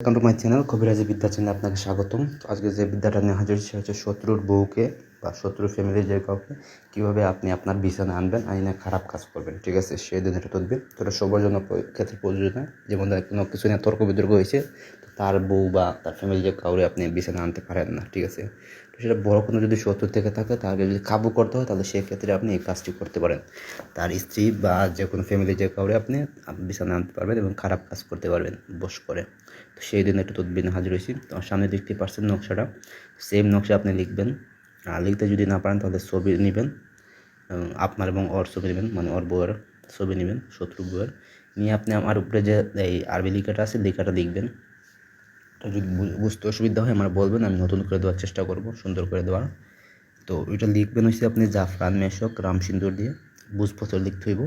Welcome to my channel কবিরাজি বিদ্যা চ্যানেলে আপনাকে স্বাগতম। আজকে যে বিদ্যাটা নিয়ে হাজির সে হচ্ছে শত্রুর বউকে বা শত্রুর ফ্যামিলির যে কাউকে কীভাবে আপনি আপনার বিছানা আনবেন, আইনে খারাপ কাজ করবেন। ঠিক আছে, সেই দিন এটা তদবে তো এটা সবার জন্য, ক্ষেত্রে প্রযোজ্য নয়। যেমন কোনো কিছু নিয়ে তর্ক বিতর্ক হয়েছে তার বউ বা তার ফ্যামিলি যে কাউরে আপনি বিছানা আনতে পারেন না, ঠিক আছে? তো সেটা বড় কোনো যদি শত্রু থেকে থাকে, তাকে যদি কাবু করতে হয়, তাহলে সেক্ষেত্রে আপনি এই কাজটি করতে পারেন। তার স্ত্রী বা যে কোনো ফ্যামিলি যে কাউরে আপনি বিছানা আনতে পারবেন এবং খারাপ কাজ করতে পারবেন, বস করে। তো সেই দিন একটু তদবির হাজির হয়েছি। তো সামনে দেখতে পারছেন নকশাটা। সেম নকশা আপনি লিখবেন। আর লিখতে যদি না পারেন, তাহলে ছবি নেবেন। আপনার এবং ওর ছবি নেবেন মানে ওর বউয়ের ছবি নেবেন, শত্রু বউয়ের। নিয়ে আপনি আমার উপরে যে এই আরবি লেখাটা আছে, লেখাটা লিখবেন। যদি বুঝতে অসুবিধা হয় আমার বলবেন, আমি নতুন করে দেওয়ার চেষ্টা করব, সুন্দর করে দেওয়ার তো ওইটা লিখবেন হচ্ছে আপনি জাফরান মেশক, রাম সিন্দুর দিয়ে, বুঝপত্র লিখতে হইব।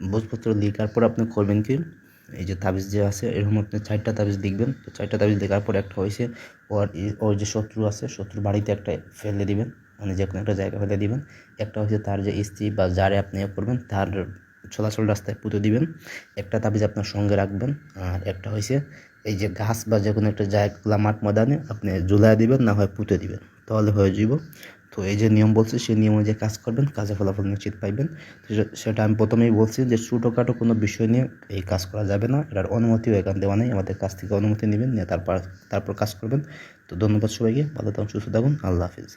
বুঝপত্র লিখার পর আপনি করবেন কি, এই যে তাবিজ যে আছে, এরকম আপনি চারটা তাবিজ লিখবেন। তো চারটা তাবিজ লেখার পর একটা হয়েছে ওর ওর যে শত্রু আছে, শত্রুর বাড়িতে একটা ফেলে দিবেন মানে যে কোনো একটা জায়গা ফেলে দিবেন। একটা হচ্ছে তার যে স্ত্রী বা যারে আপনি ইয়ে করবেন, তার চলাচল রাস্তায় পুঁতে দিবেন। একটা তাবিজ আপনার সঙ্গে রাখবেন, আর একটা হয়েছে এই যে গাছ বা যে কোনো একটা জায়গা খোলা মাঠ ময়দানে আপনি ঝুলাই দিবেন, না হয় পুঁতে দিবেন, তাহলে হয়ে যাব। তো এই যে নিয়ম বলছে, সেই নিয়ম অনুযায়ী কাজ করবেন কাজে ফলাফল নিশ্চিত পাইবেন। সেটা আমি প্রথমেই বলছি যে ছোটোখাটো কোনো বিষয় নিয়ে এই কাজ করা যাবে না। এটার অনুমতিও এখান দেওয়া নেই। আমাদের কাছ থেকে অনুমতি নেবেন, নিয়ে তারপর তারপর কাজ করবেন। তো ধন্যবাদ সবাইকে। ভালো থাকুন, সুস্থ থাকুন। আল্লাহ হাফিজ।